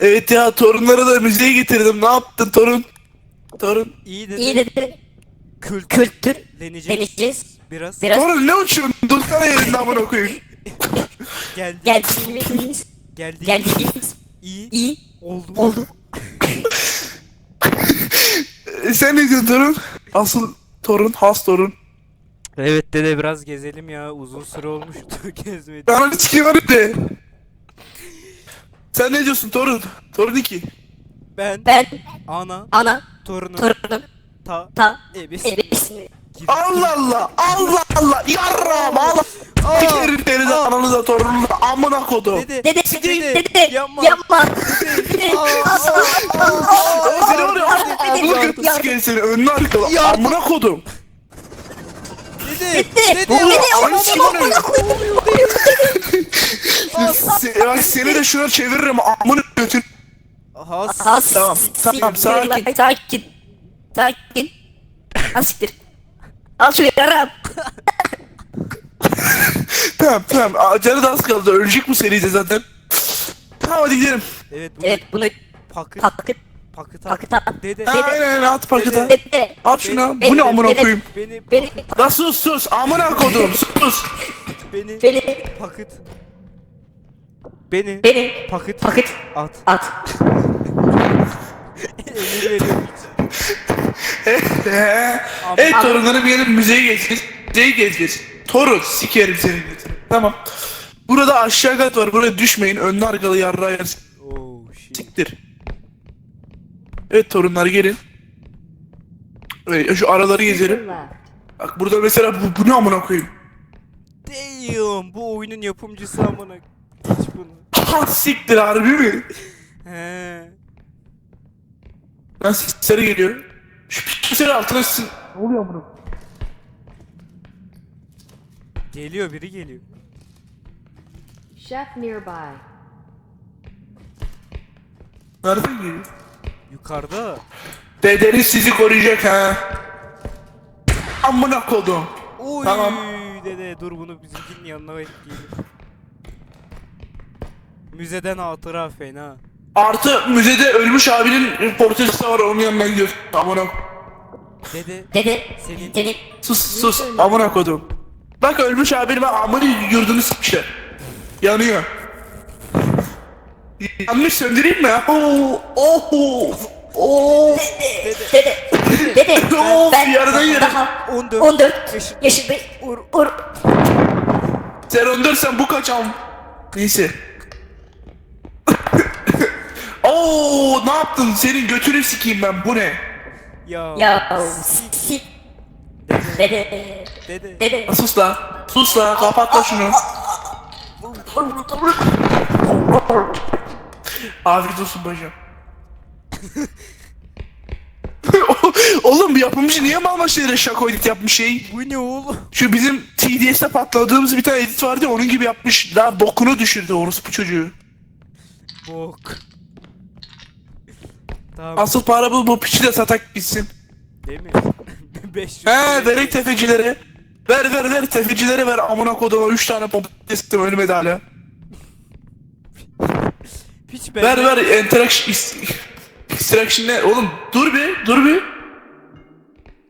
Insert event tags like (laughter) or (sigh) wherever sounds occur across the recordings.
Evet ya torunları da müzeye getirdim. Ne yaptın torun? Torun. İyi dedi. İyi dedi. Kült. Kültür. Deneyeceğiz. Deneyeceğiz. Biraz. Biraz Torun ne uçuyorsun? Dursana yerinde amına koyayım. (laughs) Geldi. geldiğimiz. Geldi. Geldiğimiz. İyi. iyi Oldu. oldu. E, Sen ne diyorsun torun? Asıl torun, has torun. Evet dede biraz gezelim ya. Uzun süre olmuştu (laughs) gezmedi. Sikeyim hadi de. Sen ne diyorsun torun? Torun 2. Ben, Ben ana, ana torunum, torunum ta, ta ebis, ebesini. Allah Allah Allah Allah yarram Allah. Sikerim seni de ananı da torununu da amına kodum. Dede, Dede dede, dede yapma. yapma. Dede. (laughs) Ee, Seni var ya amına Yardım. kötü sikerim seni önüne arkalı Yardım. amına kodum. Dede. Ay, sikeyim Amına koyayım. Se- Bak seni de şuna çeviririm amına götün. Has. Has. Tamam, tamam, sakin. Sakin. Sakin. Asiktir. Al şu yaram. Tamam tamam canı da az kaldı ölecek bu seride zaten. Tamam hadi gidelim. Evet bu Evet bunu pakıt, pakıt pakıt, pakıt at. Dede, Ha, Aynen at pakete. Dede. At şuna. Beni- Bu ne amına koyayım? beni, Beni La sus sus amına kodum (laughs) sus. beni, beni pakıt, beni, beni pakıt, pakıt at. at. (laughs) Emir veriyorum. (laughs) Ee, evet torunlarım müzeye geçeceğiz. Müzeye gezeceğiz. Torun sikerim senin götünü. Tamam. Burada aşağı kat var. Buraya düşmeyin. Önlü arkalı yarrağı yersin. Oh shit. Siktir. Evet torunlar gelin. Evet, şu araları gezelim. Bak burada mesela bu, bu ne amına koyayım? Damn, bu oyunun yapımcısı amına. Hiç bunu. Ha siktir harbi mi? He. Lan sesleri geliyor. Şu sesleri altına sizin. Ne oluyor amına? Geliyor biri geliyor. Chef nearby. Nereden geliyor? Yukarıda. Dedeniz sizi koruyacak ha. Amına kodum. Oy Tamam. dede dur bunu bizimkinin yanına bekleyelim. Müzeden hatıra fena. Artı müzede ölmüş abinin portresi var onun yanına gidiyor. Amına Dede Dede Senin- senin sus sus amına kodum. Bak ölmüş abinin ben amını yurdunu sıkmışlar. Yanıyor. Yanmış söndüreyim mi? Oo, oh, oh. dede dede Of, ben yerden yere. daha 14 14 yaşın- yaşındayım. Ur. Ur. Sen öndürsen bu kaçam. Neyse. (laughs) Oo ne yaptın? Senin götünü sikeyim ben. Bu ne? Ya. Ya si dede Dede. dede Sus la. Sus la. Kapat la şunu. Afiyet olsun bacım. (laughs) Oğlum bir yapımcı niye mal şeylere şako edit yapmış şey? Bu ne oğlum? Şu bizim TDS'te patladığımız bir tane edit vardı ya onun gibi yapmış. Daha bokunu düşürdü orospu çocuğu. Bok. Tamam. Asıl para bu, bu piçi de satak gitsin. Değil mi? (laughs) 500. He verek tefecilere. Ver ver ver tefecilere ver amına koduma 3 tane pompa testim ölmedi hala. (laughs) Ben. Ver ver interaction is- extraction ne? Oğlum dur bir dur bir.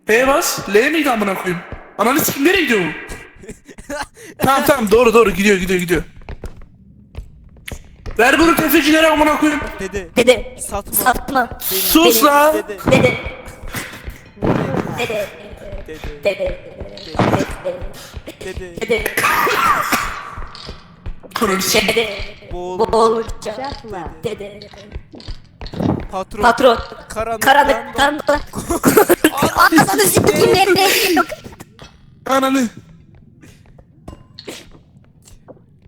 P bas. L miydi amına koyayım? Ananı sikim nereye gidiyor bu? tamam tamam doğru doğru gidiyor gidiyor gidiyor. Ver bunu tefecilere amına koyayım. Dede. dede Satma. satma Sus Beni- la. Dede. dede dede Dede. dede Dede. dede Ananı sikim. dede Patron. patron Karanlıktan. karanlıktan da anasını sikeyim nerede yok Ananı.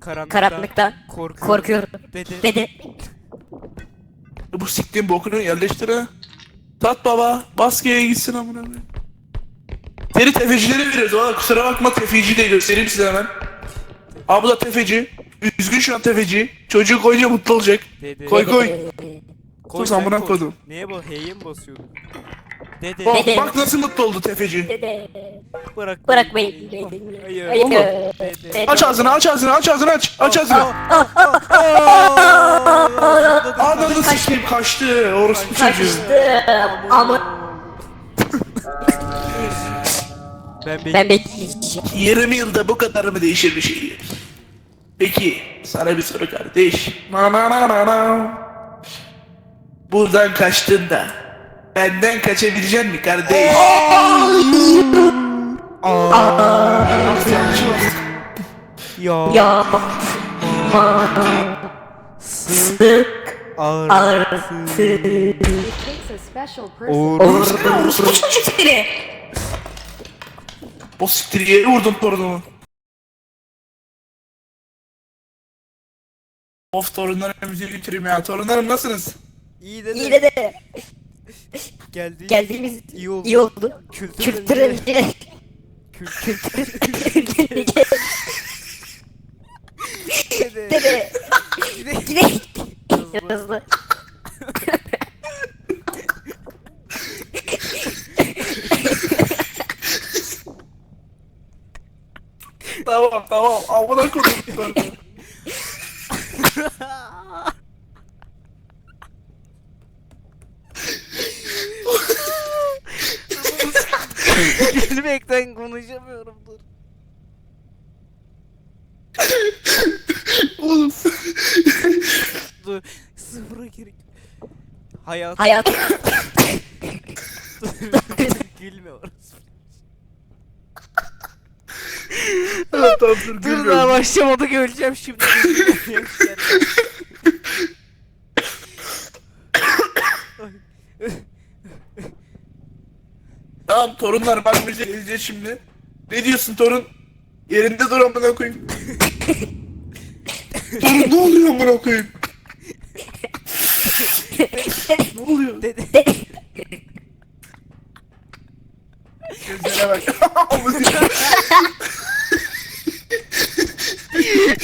Karanlıktan. karanlıktan Korkuyorum. korkuyorum Dede. dede Bu siktiğin bokunu yerleştir ha. Tat baba. Baskıya gitsin amına koyayım. Seni tefecilere veriyoruz valla kusura bakma tefeci de göstereyim size hemen. Da tefeci. Üzgün şu an tefeci. Çocuğu koyunca mutlu olacak. Dede. Koy koy. Koy sen amına koy. koydum. Neye bak? H'ye mi basıyordun? Dede. Bak, Dede. bak nasıl mutlu oldu tefeci. Dede. Bırak. Bırak beni. Hayır. Hayır. Dede. Aç ağzını aç ağzını aç ağzını aç. Aç ağzını. (laughs) Ananı sikeyim kaçtı. Orospu çocuğu. Kaçtım. Ama Ben ben ben bekleyeceğim. 20 yılda bu kadar mı değişir bir şey? Peki sana bir soru kardeş. Na na na na na. Buradan kaçtığında benden kaçabilecek mi kardeş? ya. Ya. Sık. Ağır. Artık. It takes a special person. Uğur. Orospu çocukları. O siktir yere vurdun torunumu. Of torunlarım müziği bitireyim ya. Torunlarım nasılsınız? İyi dede. Yine de (laughs) Geldi. geldiğimiz İyi oldu. iyi oldu. Kültür. Kültür. Dede. Dede. Dede. Gidelim. Hızlı. Tamam tamam. Amına koydum. Gülmekten konuşamıyorum dur. Oğlum. Dur. Sıfıra gerek. Hayat. Hayat. (laughs) Gülme orası. tamam dur Dur gülmüyorum. daha başlamadık öleceğim şimdi. Tamam torunlar bak bize izleyeceğiz şimdi. Ne diyorsun torun? Yerinde dur amına koyayım. torun ne oluyor amına koyayım? ne oluyor? Dede. Gözlere bak. (laughs)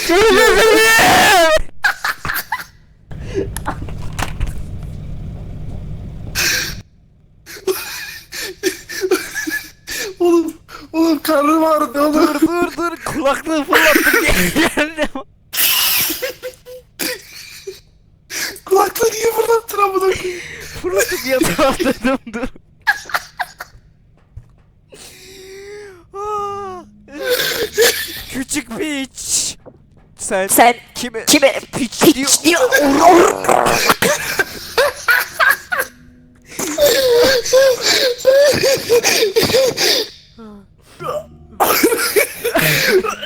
十分胜 Sen, Sen kime kime piç diyor? (laughs) (laughs)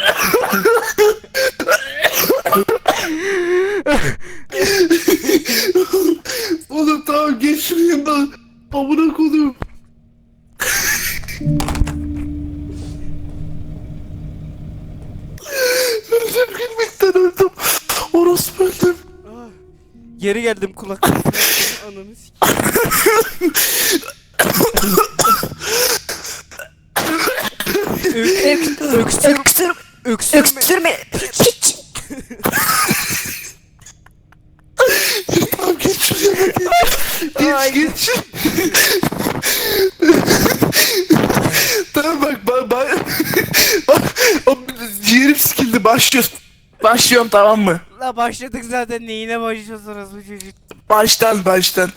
Öksür, Öksür. öksürme. Öksürme. Piç. Tamam geç şuraya. Ay. Geç geç. tamam bak bak bak. bak o ciğerim sikildi başlıyoruz. Başlıyorum tamam mı? La başladık zaten neyine başlıyorsunuz bu çocuk? Baştan baştan.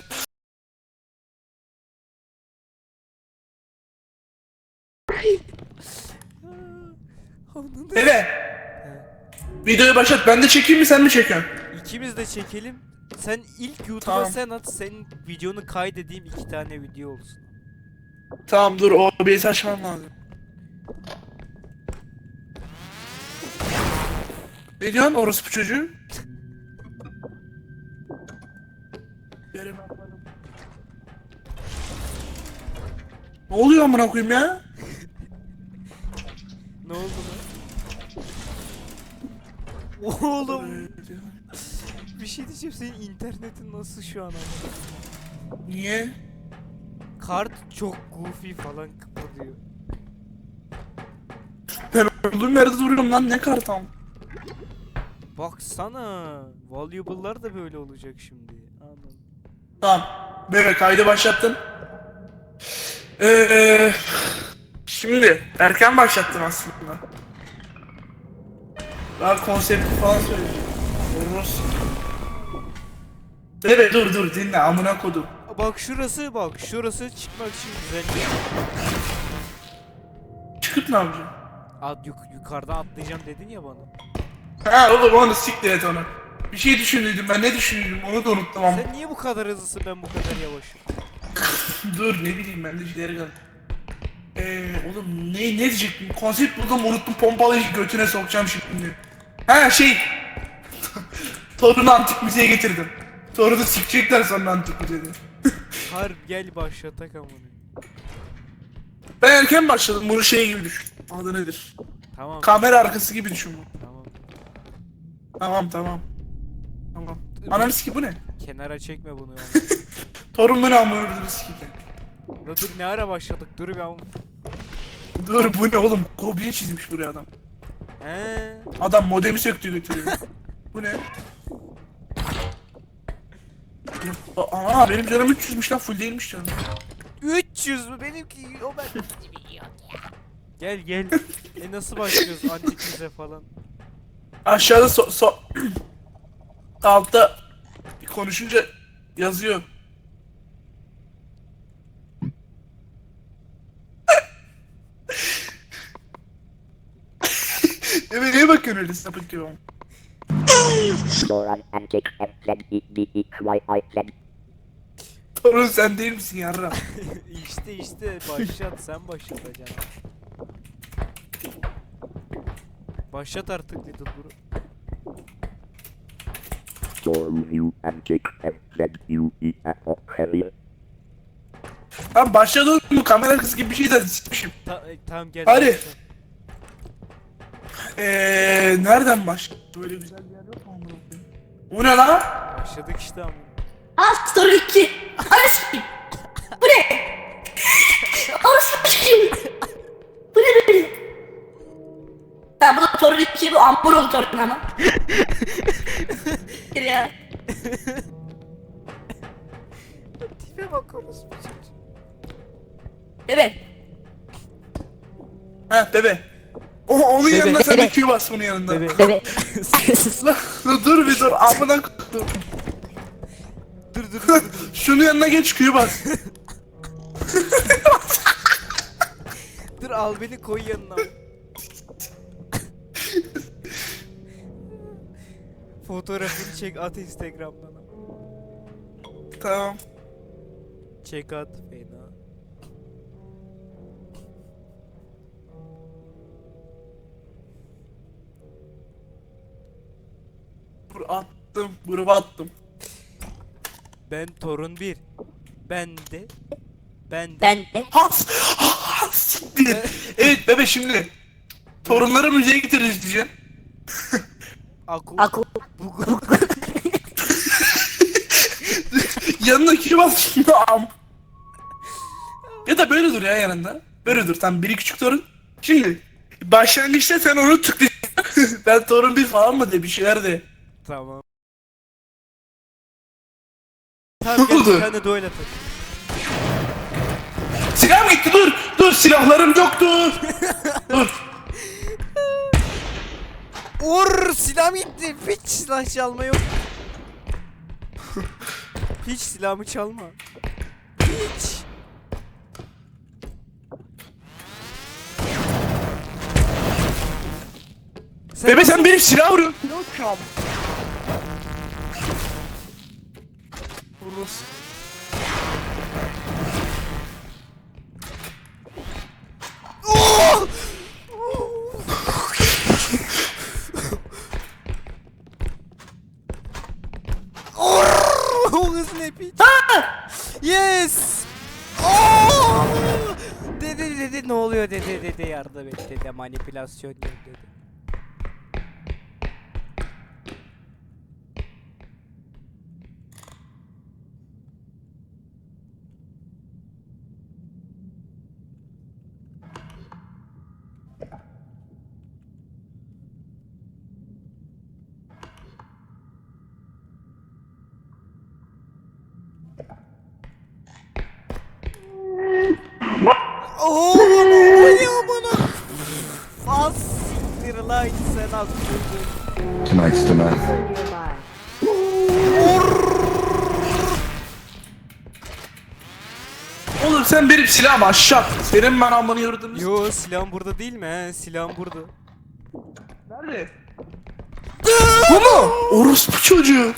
Dede. Videoyu başlat. Ben de çekeyim mi sen mi çekiyorsun? İkimiz de çekelim. Sen ilk YouTube'a Tamam. sen at, senin videonu kaydedeyim iki tane video olsun. Tamam dur o bir açmam lazım. Ne diyorsun orospu çocuğu? Atmadım. Ne oluyor amına koyayım ya? Ne oldu lan? Oğlum bir şey diyeceğim senin internetin nasıl şu an ama? Niye? Kart çok goofy falan kıpırdıyor. Ben olduğum yerde duruyorum lan ne kartam? Baksana. Valuable'lar da böyle olacak şimdi. Anladım. Tamam. Bebe kaydı başlattım. Ee, şimdi erken başlattım aslında. Daha konsepti falan söyleyeceğim. Olmaz. Evet dur dur dinle amına kodum. Bak şurası bak şurası çıkmak için güzel. Çıkıp ne yapacağım? At yuk yukarıdan atlayacağım dedin ya bana. Ha oğlum onu siktir et onu. Bir şey düşündüydüm ben ne düşündüydüm onu da unuttum ama. Sen niye bu kadar hızlısın ben bu kadar yavaşım? (laughs) Dur ne bileyim ben de ileri geldim. Eee oğlum ne ne diyecektim? Konsept buldum unuttum pompalı götüne sokacağım şimdi. Ha şey. Torunu antik müziğe getirdim. Torunu sikecekler sonra antik müziğe. Harbi gel başlatak amına. Ben erken başladım bunu şey gibi düşün. Adı nedir? Tamam Kamera arkası gibi düşün bunu. tamam. Tamam tamam. Tamam. Ananı siki bu ne? Kenara çekme bunu ya. (laughs) Torun beni sikeyim. La dur ne ara başladık dur bir am. Dur bu ne oğlum? Goblin çizmiş buraya adam. He. Adam modemi söktü götürüyor. Bu ne? Aa benim canım 300'müş lan full değilmiş canım. 300 mü benimki o ben. gel gel. E nasıl başlıyoruz antik müze falan? Aşağıda so, so (clears throat) altta konuşunca yazıyor. Evet neye bakıyorsun öyle sapık gibi? Doran Antic M Z E D E Y I Z Torun sen değil misin yarra? (laughs) işte işte başlat sen başlatacaksın. Başlat artık Little Bro. Stormview Antic M Z U E F O Harrier Lan başladı mı kamera kız gibi bir şey de sikmişim. Ta e, tamam gel. Hadi. başla. Eee nereden başladı? Böyle güzel bir yer yok mu amına koyayım? O ne lan? Başladık işte ama. Al soru 2. Hadi sikeyim. Bu ne? Sikeyim. Bu ne böyle? Ha bu da soru 2 bu ampul oldu sorun ama. ya. Tipe bak çocuğu. Evet. Ha bebe. O, onun yanında sen de Q bas bunun yanında. Bebe. Bebe. Lan, dur, dur bir dur amına dur. Dur dur dur dur. (laughs) Şunun yanına geç Q bas. Dur al beni koy yanına. Fotoğrafını çek at Instagram'dan. tamam. Çek at fena. Attım. Gruba attım. Ben torun 1. Ben de. Ben de. Ben de. Has! Has! Siktir. evet bebe şimdi. Torunları müzeye getiririz diyeceksin. Aku. Akıl. yanına Q bas şimdi am. Ya da böyle dur ya yanında. Böyle dur tam biri küçük torun. Şimdi başlangıçta sen onu tıklayacaksın. (laughs) ben torun bir falan mı de bir şeyler de. Tamam. Tamam gel oldu? bir tane duel atalım. Silahım gitti dur. Dur silahlarım yoktu. dur. Uğur silah gitti. Hiç silah çalma yok. Hiç silahımı çalma. Hiç. Sen Bebe sen benim silah vuruyorsun. Vurursun. o (laughs) hız ne piç? Yes! Oh! Dede dede ne oluyor dede dede yardım et dede manipülasyon sen az Tonight's the night. Oğlum sen benim silahımı aşağı at. Senin ben amını yurdum. Yo silahım burada değil mi he? Silahım burada. Nerede? Bu mu? Orospu çocuğu.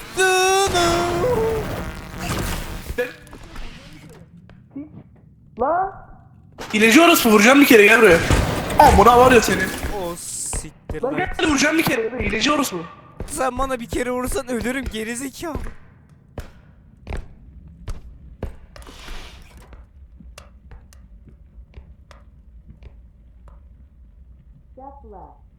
La. İlacı orospu vuracağım bir kere gel buraya. Amına var ya senin. Lan gel vuracağım bir kere. İlacı orospu. Sen bana bir kere vurursan ölürüm gerizekalı. Ben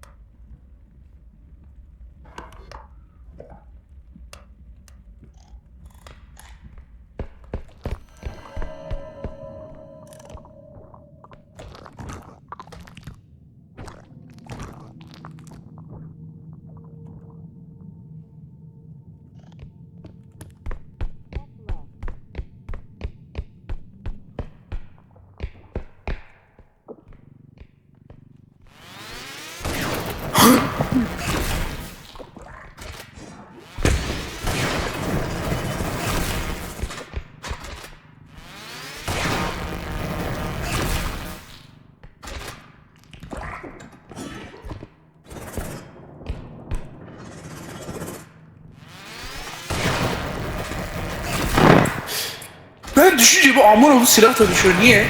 düşünce bu amına oğlu silah da düşüyor. Niye?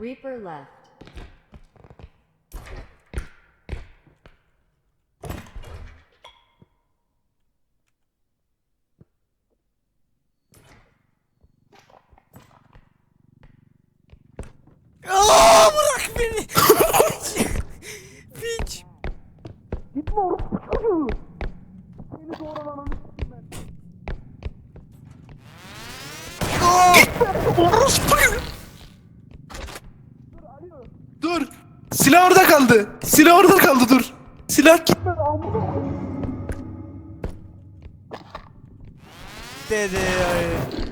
Reaper left. Aa bırak beni. Piç. Orospu gibi. Dur. Silah orada kaldı. Silah orada kaldı dur. Silah gitmedi. Dede ay.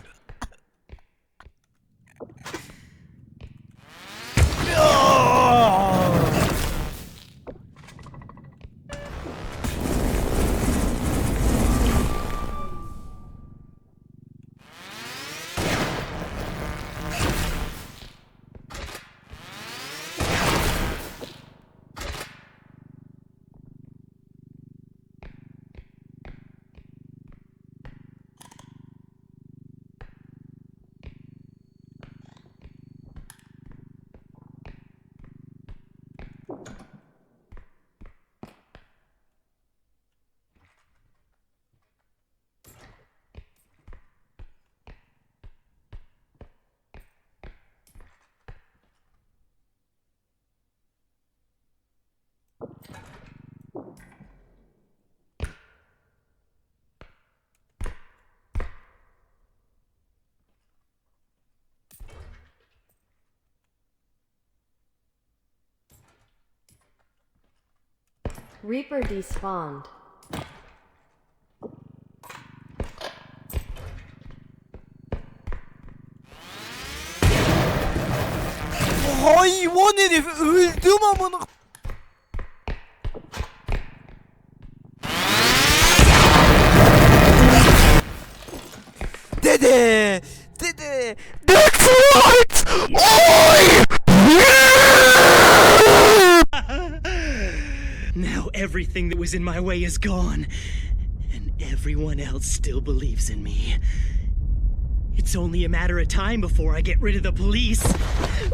Reaper despawned. Hayvan herif öldüm amına. Was in my way is gone, and everyone else still believes in me. It's only a matter of time before I get rid of the police.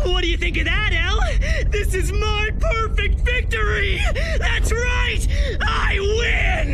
What do you think of that, El? This is my perfect victory! That's right! I win!